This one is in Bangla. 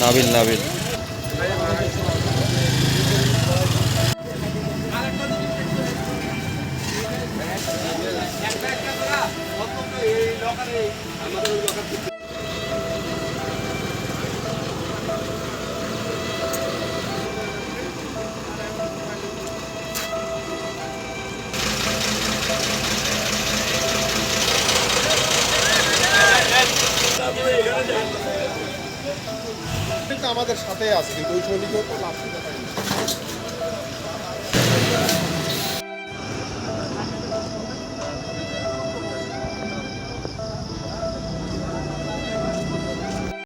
নাবিল নাবিল। আমাদের সাথে আছে কিন্তু ওই সৈনিকও তো লাস্টে।